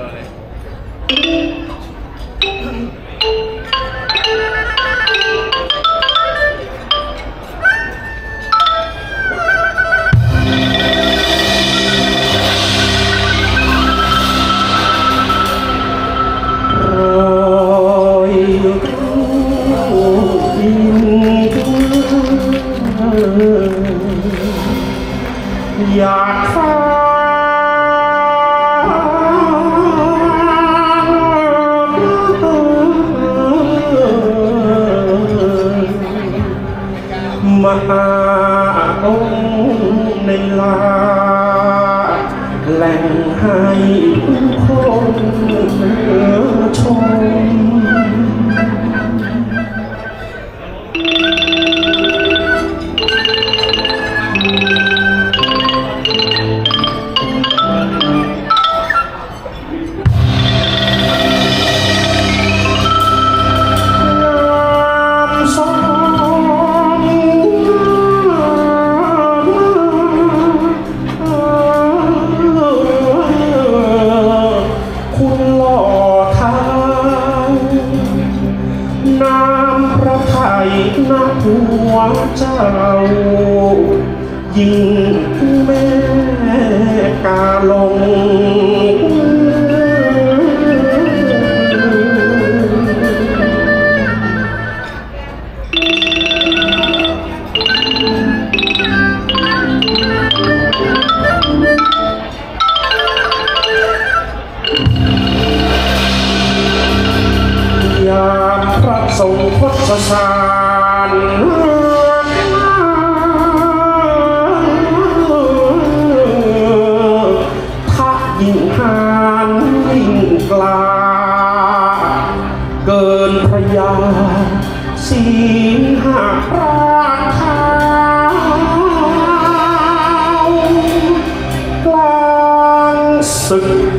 giờ này Hãy subscribe แต่งให้ทุกคนชม ของเจ้า ยิ่งแม่กาลงยามพระสงฆ์พทธสาร So.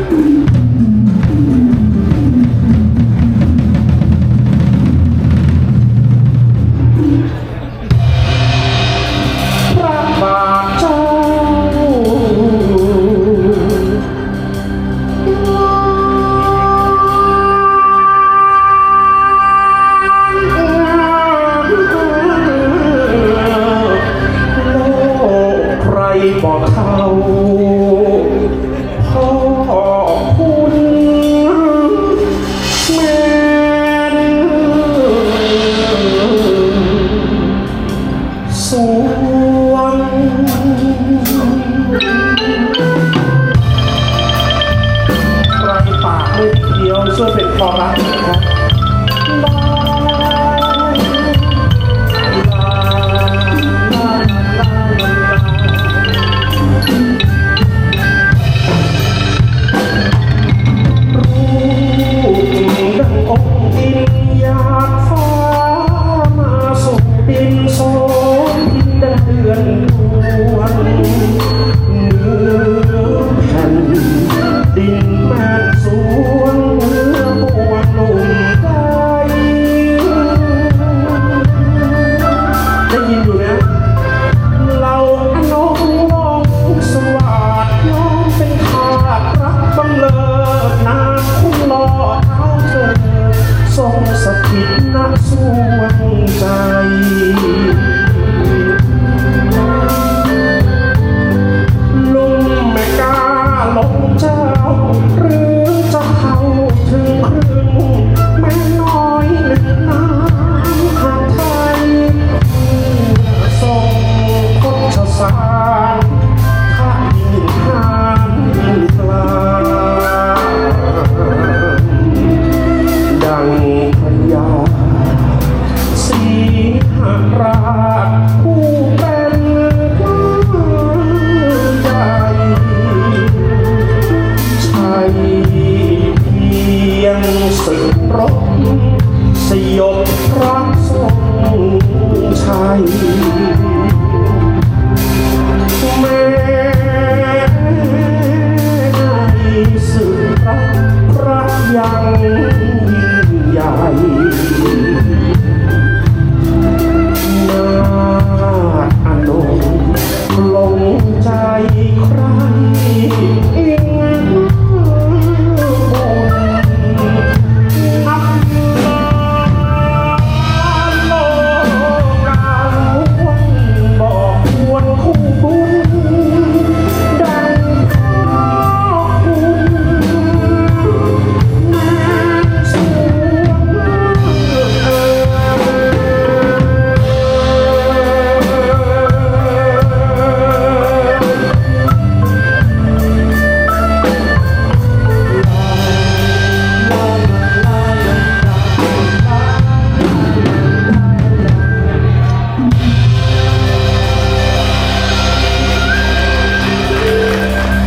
being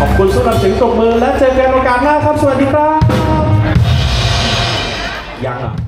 ขอบคุณสำหรับเสียงตบมือและเจอกันโอกาสหน้าครับ สวัสดีครับ ยังอะ